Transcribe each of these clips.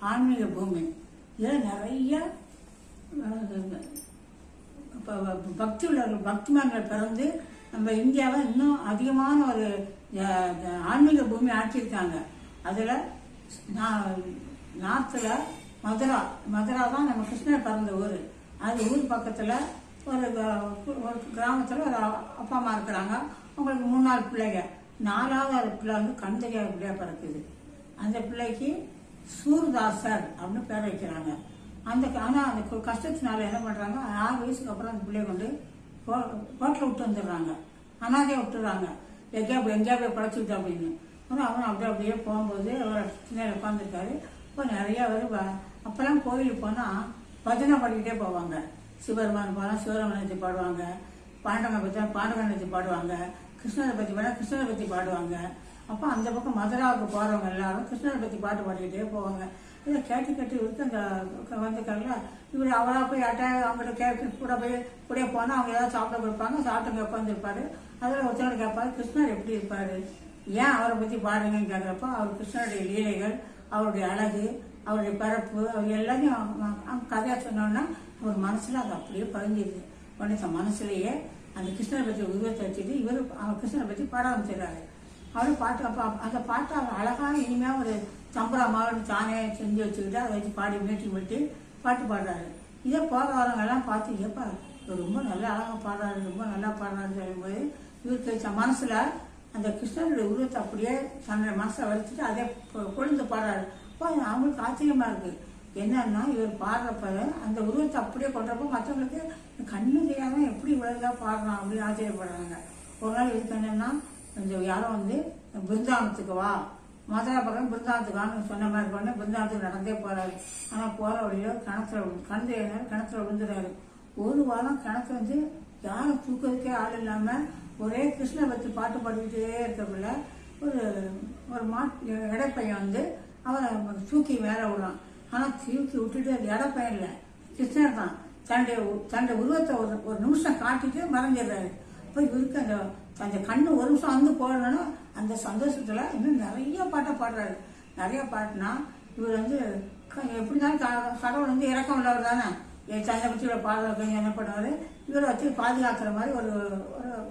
ஆன்மீக பூமி. இதில் நிறைய இப்போ பக்தி உள்ளவர்கள் பக்திமான்கள் பிறந்து நம்ம இந்தியாவை இன்னும் அதிகமான ஒரு ஆன்மீக பூமி ஆக்கியிருக்காங்க. அதில் நார்த்தில் மதுரா மதுரா தான் நம்ம கிருஷ்ணர் பிறந்த ஊர். அது ஊர் பக்கத்தில் ஒரு க- ஒரு கிராமத்தில் ஒரு அப்பா அம்மா இருக்கிறாங்க. அவங்களுக்கு மூணு நாலு பிள்ளைங்க. நாலாவது பிள்ளை வந்து கண் தெரியாத பிறக்குது. அந்த பிள்ளைக்கு சூர்தாசர் அப்படின்னு பேர் வைக்கிறாங்க. அந்த ஆனால் அந்த கஷ்டத்தினால என்ன பண்ணுறாங்க ஆறு வயசுக்கு அப்புறம் அந்த பிள்ளைய கொண்டு ஹோட்டலில் விட்டு வந்துடுறாங்க. அனாதையாக விட்டுறாங்க. எங்கேயா போய் எங்கேயா போய் பழச்சிக்கிட்டு அப்படின்னு. அவன் அப்படியே அப்படியே போகும்போது அவர் சின்ன உட்காந்துருக்காரு இப்போ நிறையா பேர் வ- அப்போல்லாம் கோயிலுக்கு போனால் பஜனை பாடிக்கிட்டே போவாங்க. சிவபெருமான் போனால் சிவராமனை பாடுவாங்க. பாண்டவனை பற்றி பாண்டவனை பற்றி பாடுவாங்க. கிருஷ்ணரை பற்றி பாடினா கிருஷ்ணரை பற்றி பாடுவாங்க. அப்போ அந்த பக்கம் மதுராவுக்கு போகிறவங்க எல்லாரும் கிருஷ்ணரை பற்றி பாட்டு பாடிக்கிட்டே போவாங்க. இதை கேட்டு கேட்டு இவருக்கு அந்த வந்துக்கல இவர் அவராக போய் யார்ட்டா அவங்கள்ட்ட கேட்டு கூட போய் கூட போனால் அவங்க ஏதாவது சாப்பிட கொடுப்பாங்க சாப்பிட்டு உட்காந்துருப்பாரு அதில் ஒருத்தர் கேட்பாரு கிருஷ்ணர் எப்படி இருப்பாரு? ஏன் அவரை பற்றி பாடுங்கன்னு கேட்குறப்போ அவர் கிருஷ்ணருடைய லீலைகள் அவருடைய அழகு அவருடைய பிறப்பு அவர் எல்லாத்தையும் கதையாக சொன்னோன்னா அவர் மனசில் அது அப்படியே பதிஞ்சிருது. உடனே தன் மனசுலயே அந்த கிருஷ்ணரை பற்றி உருவத்தை வச்சுட்டு இவர் அவர் கிருஷ்ணரை பற்றி பாட ஆரம்பிச்சிடுறாரு. அவரும் பாட்டு அந்த பாட்டை அவர் அழகாக இனிமையாக ஒரு சம்பரா மாதிரி தானே செஞ்சு வச்சுக்கிட்டு அதை வச்சு பாடி மீட்டி போட்டு பாட்டு பாடுறாரு. இதே போக வரவங்க எல்லாம் பார்த்து ஏப்பா ரொம்ப நல்லா அழகாக பாடுறாரு ரொம்ப நல்லா பாடுறாருன்னு சொல்லும்போது இவருக்கு மனசில் அந்த கிருஷ்ணருடைய உருவத்தை அப்படியே தன்னுடைய மனசை வச்சுட்டு அதே கொழுந்து பாடுறாரு. அப்போ அவங்களுக்கு ஆச்சரியமாக இருக்குது என்னன்னா இவர் பாடுறப்ப அந்த உருவத்தை அப்படியே கொண்டப்போ மற்றவங்களுக்கு கண்ணு தெரியாமல் எப்படி இவ்வளவுதான் பாடுறான் அப்படின்னு ஆச்சரியப்படுறாங்க. ஒரு நாள் இதுக்கு என்னென்னா இந்த யாரோ வந்து பிருந்தாவனத்துக்கு வா. மதுரை பக்கம் பிருந்தாவனத்துக்கு சொன்ன மாதிரி பண்ண பிருந்தாவனத்துக்கு நடந்தே போறாரு. ஆனா போற வழியில கிணத்துல விழு- கிணத்துல விழுந்துறாரு. ஒரு வாரம் கிணத்துல வந்து யாரும் தூக்கிறதுக்கே ஆள் இல்லாம ஒரே கிருஷ்ண பத்தி பாட்டு பாடிக்கிட்டே இருக்கக்குள்ள ஒரு ஒரு மா இடைப்பையன் வந்து அவரை தூக்கி மேலே விடுறான். ஆனா தூக்கி விட்டுட்டு அது இடைப்பையன் இல்லை. கிருஷ்ணர் தான். தன்னுடைய தன்னுடைய உருவத்தை ஒரு ஒரு நிமிஷம் காட்டிட்டு மறைஞ்சிடுறாரு. அப்போ இவருக்கு அந்த அந்த கண்ணு ஒரு நிமிஷம் வந்து போடணும்னா அந்த சந்தோஷத்துல இன்னும் நிறைய பாட்டை பாடுறாரு. நிறைய பாட்டுனா இவர் வந்து க- எப்படினாலும் கடவுள் வந்து இறக்கம் உள்ளவர் தானே. என் தன்னை பற்றி இவ்வளோ பாதுகாக்க என்ன பண்ணுவார்? இவரை வச்சு பாதுகாக்கிற மாதிரி ஒரு ஒரு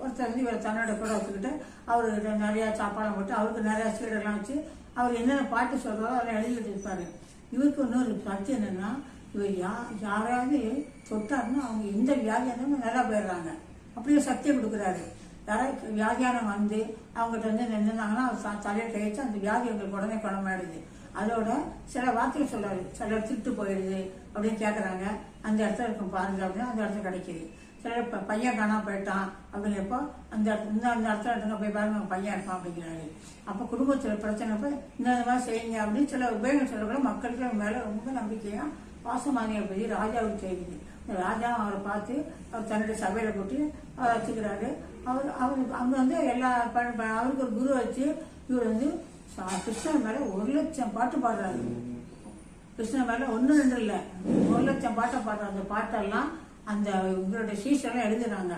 ஒருத்தர் வந்து இவரை தன்னோட கூட வச்சுக்கிட்டு அவர்கிட்ட நிறையா சாப்பாடு போட்டு அவருக்கு நிறையா சீடெல்லாம் வச்சு அவர் என்னென்ன பாட்டு சொல்கிறாரோ அதெல்லாம் எழுதிட்டு இருப்பார். இவருக்கு இன்னொரு சக்தி என்னென்னா இவர் யா யாராவது தொட்டாருன்னா அவங்க எந்த வியாதியாக இருந்தாலும் நல்லா போயிடுறாங்க அப்படியே சக்தியை கொடுக்குறாரு. யாராவது வியாதியானம் வந்து அவங்ககிட்ட வந்து நின்றுனாங்கன்னா அவர் தலையை கழிச்சு அந்த வியாதி அவங்களுக்கு உடனே குணமாயிடுது. அதோட சில வார்த்தைகள் சொல்றாரு. சிலர் திருட்டு போயிடுது அப்படின்னு கேட்குறாங்க அந்த இடத்துல இருக்கும் பாருங்க அப்படின்னா அந்த இடத்துல கிடைக்கிது. சிலர் இப்போ பையன் காணாம போயிட்டான் அப்படிங்கிறப்போ அந்த இடத்துல இந்த அந்த இடத்துல இடத்துல போய் பாருங்க பையன் இருப்பான் அப்படிங்கிறாரு. அப்போ குடும்பத்தில் பிரச்சனை போய் இந்த இந்த மாதிரி செய்யுங்க அப்படின்னு சில உபயோகம் சொல்லக்கூட மக்களுக்கு மேலே ரொம்ப நம்பிக்கையாக பாசமானியை பற்றி ராஜாவுக்கு செய்யுது ராஜா அவரை பார்த்து அவர் தன்னுடைய சபையில கூட்டி அவர் வச்சுக்கிறாரு அவர் அவர் அங்க வந்து எல்லா ப- அவருக்கு ஒரு குரு வச்சு இவர் வந்து கிருஷ்ணன் மேல ஒரு லட்சம் பாட்டு பாடுறாரு. கிருஷ்ணன் மேல ஒண்ணு ரெண்டு இல்லை. ஒரு லட்சம் பாட்டை பாடுற அந்த பாட்டெல்லாம் அந்த இவருடைய சீசெல்லாம் எழுதுறாங்க.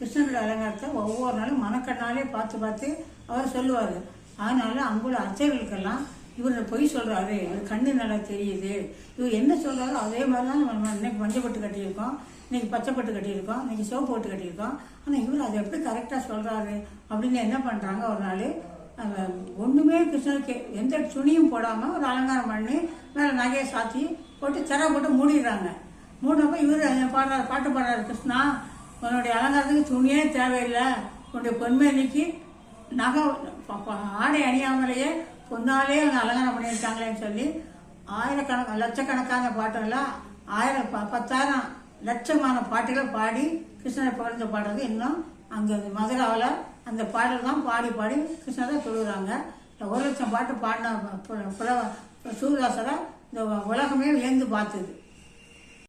கிருஷ்ணனுடைய அலங்காரத்தை ஒவ்வொரு நாளும் மனக்கண்ணாலே பார்த்து பார்த்து அவர் சொல்லுவார். அதனால அங்குள்ள அச்சர்களுக்கெல்லாம் இவர் பொய் சொல்கிறாரு அது கண்ணு நல்லா தெரியுது. இவர் என்ன சொல்கிறாரோ அதே மாதிரி தான் நம்ம இன்னைக்கு மஞ்சப்பட்டு கட்டியிருக்கோம். இன்னைக்கு பச்சைப்பட்டு கட்டியிருக்கோம். இன்னைக்கு சிவப்பு போட்டு கட்டியிருக்கோம். ஆனால் இவர் அதை எப்படி கரெக்டாக சொல்கிறாரு அப்படின்னு என்ன பண்ணுறாங்க ஒரு நாள்? ஒன்றுமே கிருஷ்ணருக்கு எந்த துணியும் போடாமல் ஒரு அலங்காரம் பண்ணி மேலே நகையை சாத்தி போட்டு செரா போட்டு மூடிடுறாங்க. மூடினப்ப இவர் பாடுறாரு? பாட்டு பாடுறாரு கிருஷ்ணா. உன்னுடைய அலங்காரத்துக்கு துணியே தேவையில்லை. உன்னுடைய பொன்மேனிக்கு நகை ப- ஆடை அணியாமலேயே பொன்னாலே அவங்க அலங்காரம் பண்ணியிருக்காங்களேன்னு சொல்லி ஆயிரக்கணக்கான லட்சக்கணக்கான பாட்டுகள்லாம் ஆயிரம் ப- பத்தாயிரம் லட்சமான பாட்டுகளை பாடி கிருஷ்ணரை புகழ்ந்த பாடுறது இன்னும் அங்கே மதுராவில் அந்த பாடல் தான் பாடி பாடி கிருஷ்ணரை தொழுகிறாங்க. இந்த ஒரு லட்சம் பாட்டு பாடின பு- புலவ சூரியதாசரை இந்த உலகமே வியந்து பார்த்தது.